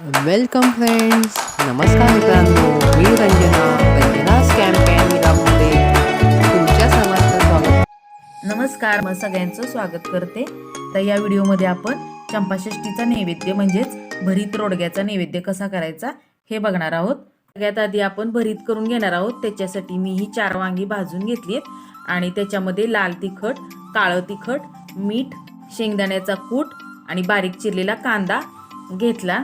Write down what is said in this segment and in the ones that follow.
Welcome friends नमस्कार मित्रांनो. मी Ranjana. रंजनास campaign विरामध्ये तुमच्या सर्वांचं स्वागत. नमस्कार. मग सगळ्यांचं स्वागत करते. तर या व्हिडिओमध्ये आपण चंपाषष्टीचा नैवेद्य म्हणजेच भरीत रोडग्याचा नैवेद्य कसा करायचा हे बघणार आहोत. सगळ्यात आधी आपण भरीत करून घेणार आहोत. त्याच्यासाठी मी ही चार वांगी भाजून घेतली आहेत. आणि त्याच्यामध्ये लाल तिखट काळं तिखट मीठ शेंगदाण्याचा कूट आणि बारीक चिरलेला कांदा घेतला.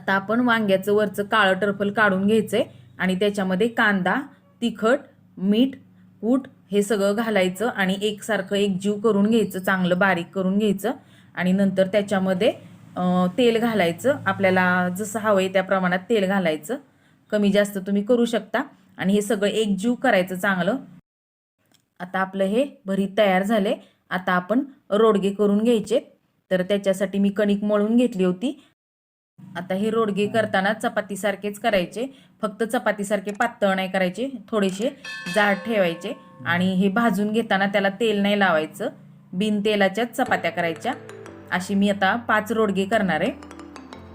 आता आपण वांग्याचं वरचं काळं टर्फल काढून घ्यायचं आहे आणि त्याच्यामध्ये कांदा तिखट मीठ कूट हे सगळं घालायचं आणि एकसारखं एक जीव करून घ्यायचं चांगलं बारीक करून घ्यायचं. आणि नंतर त्याच्यामध्ये तेल घालायचं. आपल्याला जसं हवं आहे त्या प्रमाणात तेल घालायचं. कमी जास्त तुम्ही करू शकता. आणि हे सगळं एक जीव करायचं चांगलं. आता आपलं हे भरीत तयार झाले आता आपण रोडगे करून घ्यायचे. तर त्याच्यासाठी मी कणिक मळून घेतली होती. आता हे रोडगे करताना चपातीसारखेच करायचे. फक्त चपातीसारखे पातळ नाही करायचे थोडेसे जाड ठेवायचे आणि हे भाजून घेताना त्याला तेल नाही लावायचं. बिन तेलाच्याच चपात्या करायच्या. अशी मी आता पाच रोडगे करणार आहे.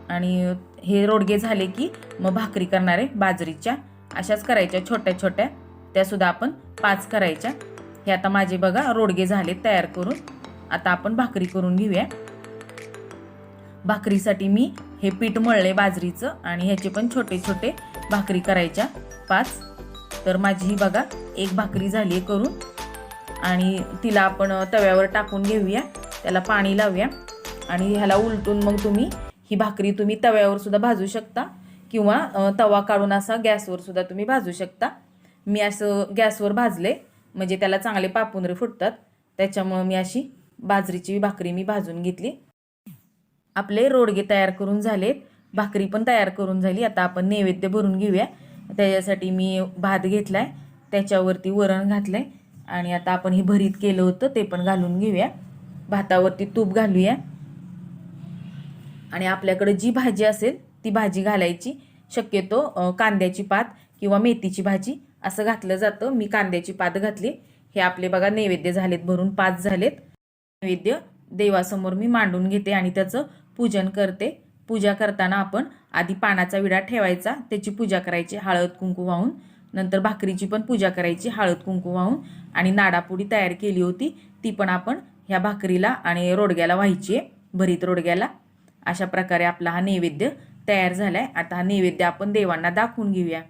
आणि हे रोडगे झाले की मग भाकरी करणार आहे बाजरीच्या. अशाच करायच्या छोट्या छोट्या. त्यासुद्धा आपण पाच करायच्या. हे आता माझे बघा रोडगे झाले तयार करून. आता आपण भाकरी करून घेऊया. भाकरीसाठी मी हे पीठ मळले बाजरीचं आणि ह्याचे पण छोटे छोटे भाकरी करायच्या. पाच. तर माझी ही बघा एक भाकरी झाली आहे करून. आणि तिला आपण तव्यावर टाकून घेऊया. त्याला पाणी लावूया. आणि ह्याला उलटून मग तुम्ही ही भाकरी तुम्ही तव्यावर सुद्धा भाजू शकता. किंवा तवा काढून असा गॅसवर सुद्धा तुम्ही भाजू शकता. मी असं गॅसवर भाजले म्हणजे त्याला चांगले पापुनरे फुटतात. त्याच्यामुळं मी अशी बाजरीची भाकरी मी भाजून घेतली. आपले रोडगे तयार करून झालेत. भाकरी पण तयार करून झाली. आता आपण नैवेद्य भरून घेऊया. त्याच्यासाठी मी भात घेतलाय. त्याच्यावरती वरण घातलंय. आणि आता आपण हे भरीत केलं होतं ते पण घालून घेऊया. भातावरती तूप घालूया. आणि आपल्याकडे जी भाजी असेल ती भाजी घालायची. शक्यतो कांद्याची पात किंवा मेथीची भाजी असं घातलं जातं. मी कांद्याची पात घातली. हे आपले बघा नैवेद्य झालेत. भरून पाच झालेत. नैवेद्य देवासमोर मी मांडून घेते आणि त्याचं पूजन करते. पूजा करताना आपण आधी पानाचा विडा ठेवायचा त्याची पूजा करायची हळद कुंकू वाहून. नंतर भाकरीची पण पूजा करायची हळद कुंकू वाहून. आणि नाडापुडी तयार केली होती ती पण आपण ह्या भाकरीला आणि रोडग्याला व्हायची आहे भरीत रोडग्याला. अशा प्रकारे आपला हा नैवेद्य तयार झाला आहे आता हा नैवेद्य आपण देवांना दाखवून घेऊया.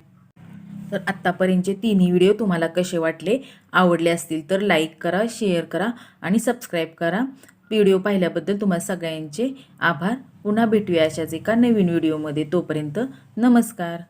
तर आत्तापर्यंतचे तिन्ही व्हिडिओ तुम्हाला कसे वाटले आवडले असतील तर लाईक करा शेअर करा आणि सबस्क्राईब करा. व्हिडिओ पाहिल्याबद्दल तुम्हाला सगळ्यांचे आभार. पुन्हा भेटूया अशाच एका नवीन व्हिडिओमध्ये. तोपर्यंत नमस्कार.